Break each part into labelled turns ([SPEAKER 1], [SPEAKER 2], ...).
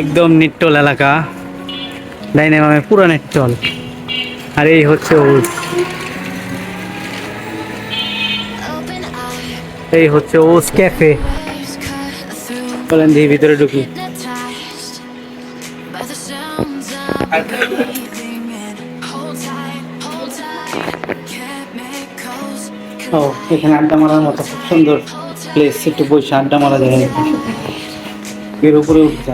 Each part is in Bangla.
[SPEAKER 1] একদম নিট্টল এলাকা। ডাইনামামে পুরো নিট্টল আর এই হচ্ছে
[SPEAKER 2] eye,
[SPEAKER 1] এই হচ্ছে ওস ক্যাফে। চলেন দিয়ে ভিতরে ঢুকি। ও এখানে আড্ডা মারার মতো খুব সুন্দর প্লেস একটু বসে আড্ডা মারা যায়। এর উপরে উঠে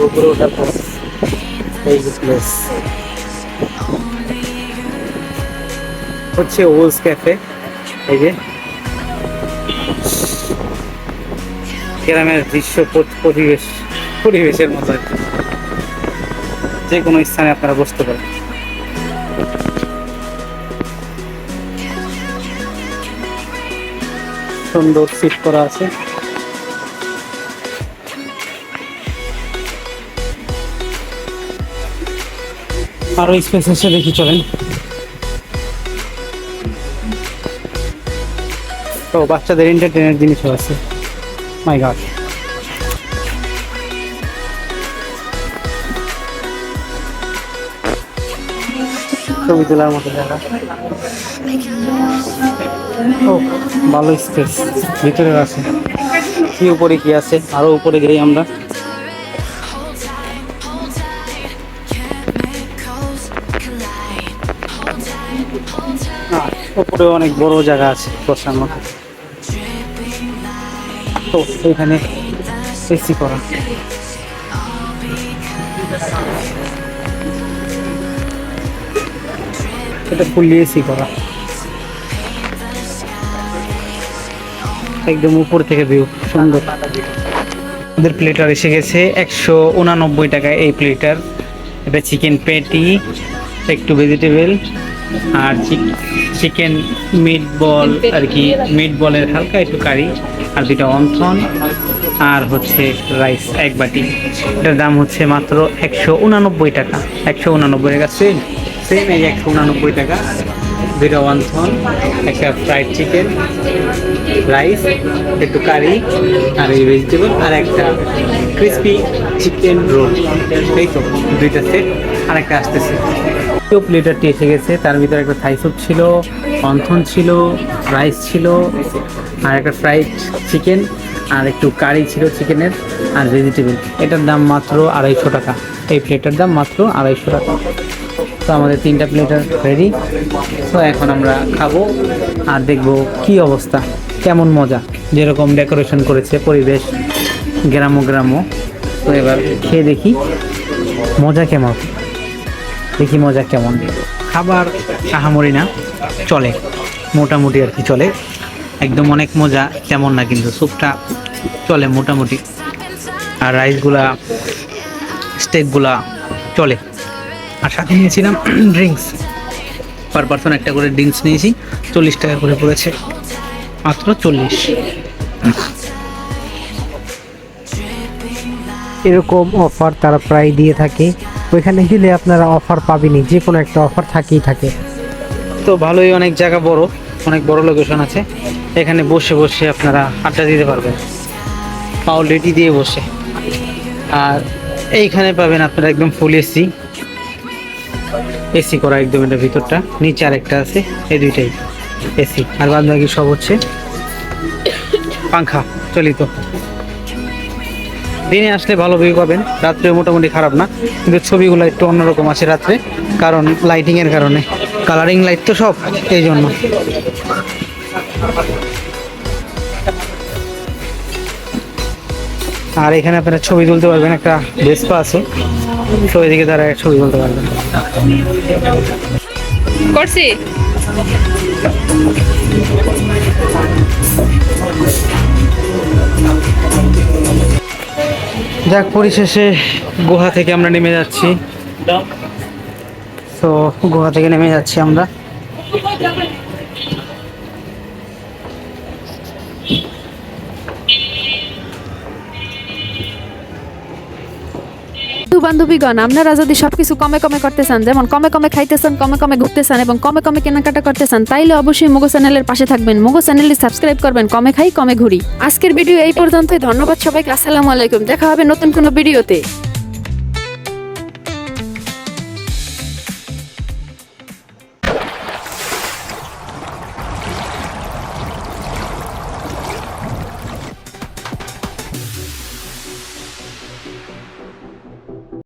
[SPEAKER 1] উপরে ওঠার হচ্ছে ওলস ক্যাফে এই যে। গ্রামের দৃশ্য পরিবেশ পরিবেশের মতো আর কি। যে কোনো স্থানে আপনারা বসতে পারেন। সুন্দর সিট করা আছে। আরও স্পেস এসে দেখি চলেন। তো, বাচ্চাদের এন্টারটেনের জিনিসও আছে। মাই গড ছবি তোলার মতো জায়গা। ও, ভালো স্পেস ভিতরে আছে। কি উপরে কি আছে? আরও উপরে যাই আমরা। উপরে অনেক বড় জায়গা আছে বসার মতো। তো, এখানে এসি করা। এটা ফুললি এসি করা। একদম উপর থেকে ভিউ সুন্দর। আমাদের প্লেটার এসে গেছে একশো উনানব্বই টাকা এই প্লেটার। এটা চিকেন পেটি একটু ভেজিটেবল আর চিকেন মিট বল আর কি মিট বলের হালকা একটু কারি আর দুটা অন্থন, আর হচ্ছে রাইস এক বাটি। এটার দাম হচ্ছে মাত্র একশো উনানব্বই টাকা, একশো উনানব্বই টাকা। সেম সেম এই একশো উনানব্বই টাকা। দুটা অন্থন একটা ফ্রাইড চিকেন রাইস একটু কারি আর এই ভেজিটেবল আর একটা ক্রিসপি চিকেন রোল এই তো, দুইটা সেট আর একটা আসতেছে দ্বিতীয় প্লেটারটি এসে গেছে, তার ভিতরে একটা থাই স্যুপ ছিল অন্থন ছিল রাইস ছিল, আর একটা ফ্রাইড চিকেন আর একটু কারি ছিল চিকেনের আর ভেজিটেবল এটার দাম মাত্র আড়াইশো টাকা। এই প্লেটার দাম মাত্র আড়াইশো টাকা। তো আমাদের তিনটা প্লেটার রেডি তো এখন আমরা খাব আর দেখব কি অবস্থা। কেমন মজা। যেরকম ডেকোরেশন করেছে পরিবেশ গ্রাম্য গ্রাম্য তো এবার খেয়ে দেখি মজা কেমন। দেখি মজা কেমন। খাবার আহামরি না, চলে। মোটামুটি আর কি চলে। একদম অনেক মজা, তেমন না কিন্তু স্যুপটা চলে মোটামুটি। আর রাইসগুলা স্টেকগুলা চলে। আর সাথে নিয়েছিলাম ড্রিঙ্কস পার পার্সন একটা করে ড্রিঙ্কস নিয়েছি চল্লিশ টাকা করে পড়েছে। মাত্র চল্লিশ।
[SPEAKER 3] এরকম অফার তারা প্রায় দিয়ে থাকে। ওইখানে গেলে আপনারা অফার পাবেনই যে কোনো একটা অফার থাকেই থাকে।
[SPEAKER 1] তো ভালোই অনেক জায়গা বড় অনেক বড় লোকেশন আছে। এখানে বসে বসে আপনারা আড্ডা দিতে পারবেন। পাও লেটি দিয়ে বসে। আর এইখানে পাবেন আপনারা একদম ফুল এসি। এসি করা একদম এটা ভিতরটা। নিচে আরেকটা আছে, এই দুইটাই এসি। আর বাদ বাকি সব হচ্ছে পাংখা, চলিত। দিনে আসলে ভালো ভিউ পাবেন রাত্রে মোটামুটি খারাপ না, কিন্তু ছবিগুলো একটু অন্যরকম আছে রাত্রে, কারণ লাইটিংয়ের কারণে। কালারিং লাইট তো সব, এই জন্য। আর এখানে আপনারা ছবি তুলতে পারবেন একটা ভেসপা আছে। তো এদিকে তারা ছবি তুলতে পারবেন।
[SPEAKER 4] করছি?
[SPEAKER 1] যাক পরিশেষে গুহা থেকে আমরা নেমে যাচ্ছি। তো গুহা থেকে নেমে যাচ্ছি আমরা।
[SPEAKER 4] বান্ধবীগণ আপনারা যদি সবকিছু কমে কমে করতে চান যেমন কমে কমে খাইতেছেন, কমে কমে ঘুরতে চান এবং কমে কমে কেনাকাটা করতে চান তাইলে অবশ্যই মোগো চ্যানেলের পাশে থাকবেন। মোগো চ্যানেলটি সাবস্ক্রাইব করবেন, কমে খাই, কমে ঘুরি। আজকের ভিডিও এই পর্যন্তই, ধন্যবাদ সবাইকে, আসসালামু আলাইকুম, দেখা হবে নতুন কোনো ভিডিওতে।